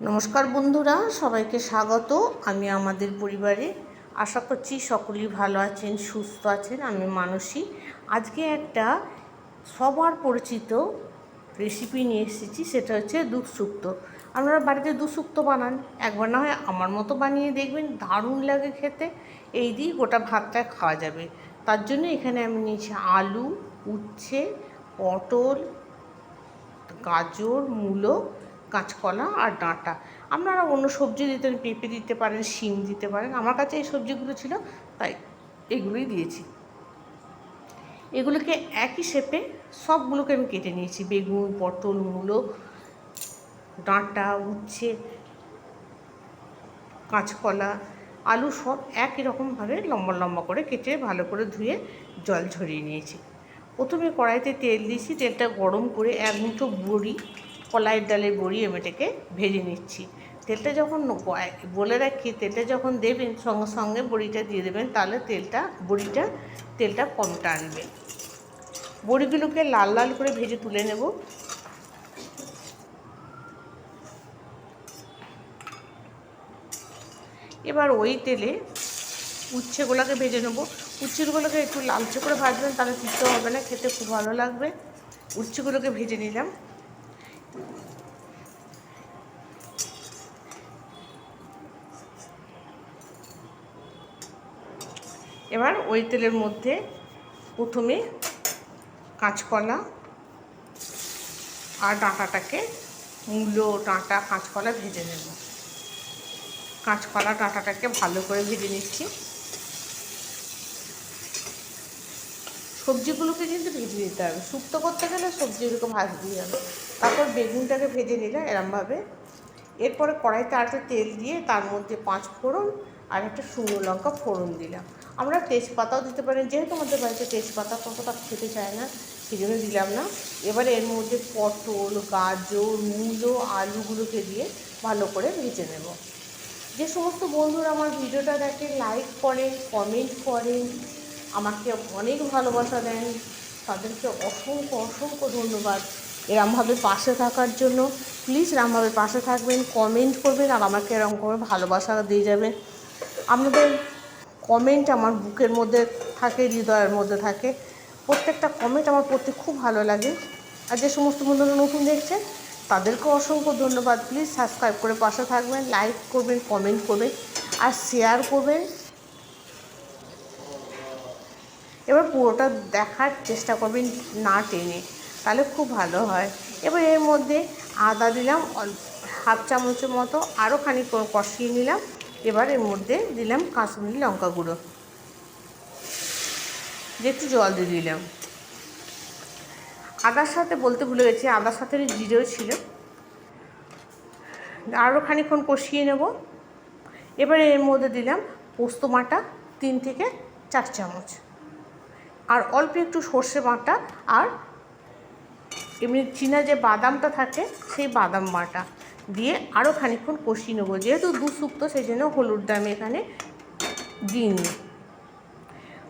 নমস্কার বন্ধুরা, সবাইকে স্বাগত। আমি আমাদের পরিবারে। আশা করছি সকলেই ভালো আছেন, সুস্থ আছেন, আমি মানসী। আজকে একটা সবার পরিচিত রেসিপি নিয়ে এসেছি, সেটা হচ্ছে দুধ শুক্তো। আপনারা বাড়িতে দুধ শুক্তো বানান, একবার না হয় আমার মতো বানিয়ে দেখবেন, দারুণ লাগে খেতে। এই দিয়ে গোটা ভাতটা খাওয়া যাবে। তার জন্য এখানে আমি নিয়েছি আলু, উচ্ছে, পটল, গাজর, মূলো কাঁচকলা আর ডাঁটা। আপনারা অন্য সবজি দিতে পেঁপে দিতে পারেন, শিম দিতে পারেন। আমার কাছে এই সবজিগুলো ছিল, তাই এগুলোই দিয়েছি। এগুলোকে একই শেপে সবগুলোকে আমি কেটে নিয়েছি। বেগুন, পটল, মূলো, ডাঁটা, উচ্ছে, কাঁচকলা, আলু সব একই রকমভাবে লম্বা লম্বা করে কেটে ভালো করে ধুয়ে জল ঝরিয়ে নিয়েছি। প্রথমে কড়াইতে তেল দিয়েছি, তেলটা গরম করে এক মুঠো বড়ি কলাইয়ের ডালের বড়ি আমি এটাকে ভেজে নিচ্ছি। তেলটা যখন বলে রাখি, তেলটা যখন দেবেন, সঙ্গে সঙ্গে বড়িটা দিয়ে দেবেন, তাহলে তেলটা, বড়িটা, তেলটা কম টানবে। বড়িগুলোকে লাল লাল করে ভেজে তুলে নেব। এবার ওই তেলে উচ্ছেগুলোকে ভেজে নেব। উচ্ছেগুলোকে একটু লালচে করে ভাজবেন, তাহলে তিতো হবে না, খেতে খুব ভালো লাগবে। উচ্ছেগুলোকে ভেজে নিলাম। এবার ওই তেলের মধ্যে প্রথমে কাঁচকলা আর ডাঁটাটাকে মূলো, ডাঁটা, কাঁচকলা ভেজে নেব। কাঁচকলা, ডাঁটাটাকে ভালো করে ভেজে নিচ্ছি। সবজিগুলোকে কিন্তু ভেজে নিতে হবে। শুক্তো করতে গেলে সবজিগুলোকে ভাজতেই হবে তারপর বেগুনটাকে ভেজে নিলাম এরমভাবে। এরপরে কড়াইতে আরেকটা তেল দিয়ে তার মধ্যে পাঁচ ফোড়ন আর একটা শুকনো লঙ্কা ফোড়ন দিলাম। আমরা তেজপাতাও দিতে পারি, যেহেতু আমাদের বাড়িতে তেজপাতা ততটা খেতে চায় না সেই জন্য দিলাম না। এবারে এর মধ্যে পটল, গাজর, মূলো, আলুগুলোকে দিয়ে ভালো করে ভেজে নেব। যে সমস্ত বন্ধুরা আমার ভিডিওটা দেখে লাইক করেন কমেন্ট করেন আমাকে অনেক ভালোবাসা দেন। তাদেরকে অসংখ্য অসংখ্য ধন্যবাদ। এরমভাবে পাশে থাকার জন্য প্লিজ এরমভাবে পাশে থাকবেন, কমেন্ট করবেন আর আমাকে এরকম করে ভালোবাসা দিয়ে যাবেন। আপনাদের কমেন্ট আমার বুকের মধ্যে থাকে, হৃদয়ের মধ্যে থাকে। প্রত্যেকটা কমেন্ট আমার পড়তে খুব ভালো লাগে। আর যে সমস্ত বন্ধুরা নতুন দেখছেন তাদেরকেও অসংখ্য ধন্যবাদ। প্লিজ সাবস্ক্রাইব করে পাশে থাকবেন, লাইক করবেন, কমেন্ট করবেন আর শেয়ার করবেন। এবার পুরোটা দেখার চেষ্টা করবেন না টেনে, তাহলে খুব ভালো হয়। এবার এর মধ্যে আদা দিলাম হাফ চামচের মতো আরও খানিক কষিয়ে নিলাম। এবার এর মধ্যে দিলাম কাশ্মীরি লঙ্কা গুঁড়ো। দিয়ে একটু জল দিয়ে দিলাম। আদার সাথে বলতে ভুলে গেছি, আদার সাথে জিরেও ছিল। আরও খানিক্ষণ কষিয়ে নেব। এবারে এর মধ্যে দিলাম পোস্ত মাটা তিন থেকে চার চামচ। আর অল্প একটু সর্ষে বাটা আর এমনি চীনা যে বাদামটা থাকে, সেই বাদাম বাটা দিয়ে আরও খানিক্ষণ কষিয়ে নেব। যেহেতু দু শুক্তো, সেই জন্য হলুদ আমি এখানে দিইনি।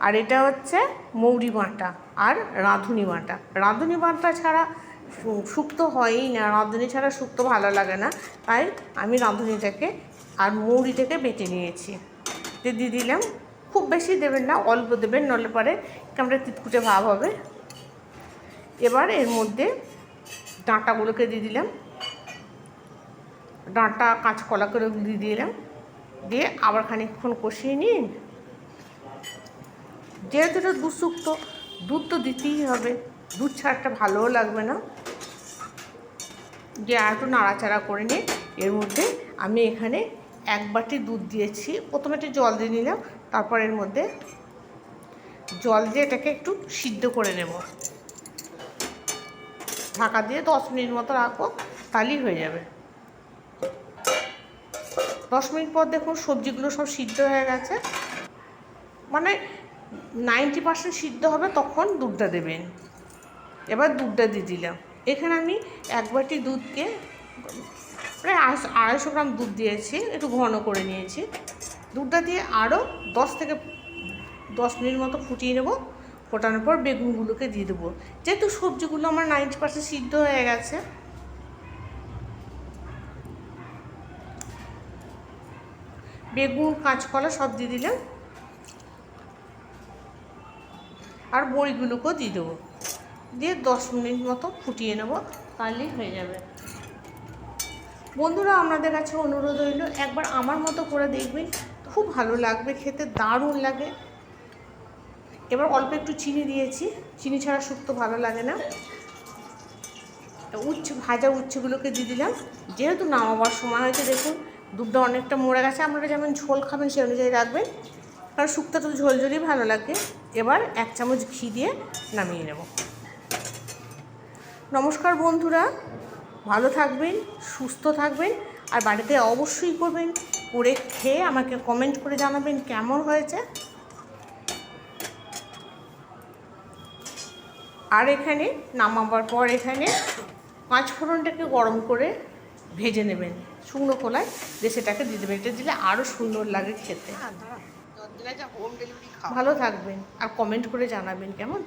আর এটা হচ্ছে মৌরি বাটা আর রাঁধুনি বাটা। রাঁধুনি বাঁটা ছাড়া শুক্তো হয়ই না। রাঁধুনি ছাড়া শুক্তো ভালো লাগে না। তাই আমি রাঁধুনিটাকে আর মৌরিটাকে বেটে নিয়েছি। দিয়ে দিলাম খুব বেশি দেবেন না, অল্প দেবেন নলে পরে কেমন তিতকুটে ভাব হবে। এবার এর মধ্যে ডাঁটাগুলোকে দিয়ে দিলাম। ডাঁটা, কাঁচকলা করে দিয়ে দিলাম। দিয়ে আবার খানিকক্ষণ কষিয়ে নিন। যেহেতু এটা দুধ শুক্তো দুধ তো দিতেই হবে। দুধ ছাড়াটা ভালোও লাগবে না। দিয়ে আর একটু নাড়াচাড়া করে নিয়ে এর মধ্যে আমি এখানে এক বাটি দুধ দিয়েছি। প্রথমে একটু জল দিয়ে নিলাম। তারপর এর মধ্যে জল দিয়ে এটাকে একটু সিদ্ধ করে নেব। ঢাকা দিয়ে দশ মিনিট মতো রাখব, তাহলেই হয়ে যাবে। দশ মিনিট পর দেখুন সবজিগুলো সব সিদ্ধ হয়ে গেছে। মানে নাইনটি পার্সেন্ট সিদ্ধ হবে তখন দুধটা দেবেন। এবার দুধটা দিয়ে দিলাম। এখানে আমি এক বাটি দুধকে প্রায় আড়াইশো গ্রাম দুধ দিয়েছি, একটু ঘন করে নিয়েছি। দুধটা দিয়ে আরও দশ থেকে দশ মিনিট মতো ফুটিয়ে নেব। ফোটানোর পর বেগুনগুলোকে দিয়ে দেবো। যেহেতু সবজিগুলো আমার নাইনটি পার্সেন্ট সিদ্ধ হয়ে গেছে। বেগুন, কাঁচকলা সব দিয়ে দিলাম। আর বড়িগুলোকেও দিয়ে দেবো। দিয়ে দশ মিনিট মতো ফুটিয়ে নেব তাহলেই হয়ে যাবে। বন্ধুরা, আপনাদের কাছে অনুরোধ রইল, একবার আমার মতো করে দেখবেন খুব ভালো লাগবে, খেতে দারুণ লাগে। এবার অল্প একটু চিনি দিয়েছি। চিনি ছাড়া শুক্তো ভালো লাগে না। উচ্ছে ভাজা উচ্ছেগুলোকে দিয়ে দিলাম। যেহেতু নামাবার সময় হয়েছে, দেখুন, দুধটা অনেকটা মরে গেছে। আপনারা যেমন ঝোল খাবেন, সেই অনুযায়ী রাখবেন। কারণ শুক্তো তো ঝোল ঝোলই ভালো লাগে। এবার এক চামচ ঘি দিয়ে নামিয়ে নেব। নমস্কার বন্ধুরা। ভালো থাকবেন, সুস্থ থাকবেন। আর বাড়িতে অবশ্যই করবেন করে খেয়ে আমাকে কমেন্ট করে জানাবেন কেমন হয়েছে। আর এখানে নামাবার পর এখানে পাঁচ ফোড়নটাকে গরম করে ভেজে নেবেন। শুকনো খোলায় দিয়ে সেটাকে দিয়ে দেবেন এটা দিলে আরও সুন্দর লাগে খেতে। ভালো থাকবেন। আর কমেন্ট করে জানাবেন কেমন?